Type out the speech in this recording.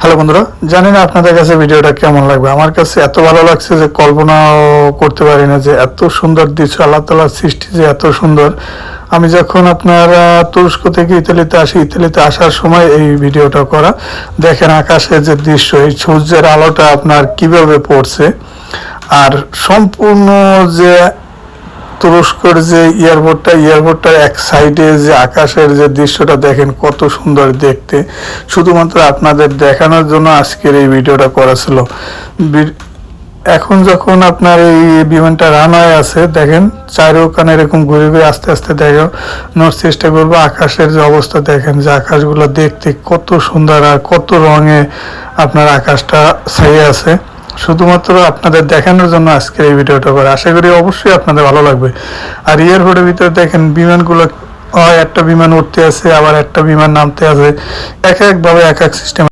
Hello বন্ধুরা, জানি না আপনাদের কাছে ভিডিওটা কেমন লাগবে। আমার কাছে এত ভালো লাগছে যে কল্পনাও করতে পারি না যে এত সুন্দর দৃশ্য, আল্লাহ তালার সৃষ্টি যে এত সুন্দর। আমি যখন আপনার তুরস্ক থেকে ইতালিতে আসি, ইতালিতে আসার সময় এই ভিডিওটা করা। দেখেন আকাশে যে দৃশ্য, এই সূর্যের আলোটা আপনার কীভাবে পড়ছে। আর সম্পূর্ণ যে তুরস্কর যে এয়ারপোর্টটা, এয়ারপোর্টটার এক সাইডে যে আকাশের যে দৃশ্যটা দেখেন, কত সুন্দর দেখতে। শুধুমাত্র আপনাদের দেখানোর জন্য আজকের এই ভিডিওটা করা ছিল। এখন যখন আপনার এই বিমানটা রানওয়ে আছে, দেখেন চারোখানে এরকম ঘুরে ঘুরে আস্তে আস্তে দেখানোর চেষ্টা করব, আকাশের যে অবস্থা দেখেন, যে আকাশগুলো দেখতে কত সুন্দর আর কত রঙে আপনার আকাশটা ছাইয়ে আছে। শুধুমাত্র আপনাদের দেখানোর জন্য আজকের এই ভিডিওটা করে। আশা করি অবশ্যই আপনাদের ভালো লাগবে। আর এয়ারপোর্টের ভিতরে দেখেন, বিমানগুলো একটা বিমান উঠতে আছে, আবার একটা বিমান নামতে আছে। এক একভাবে এক এক সিস্টেম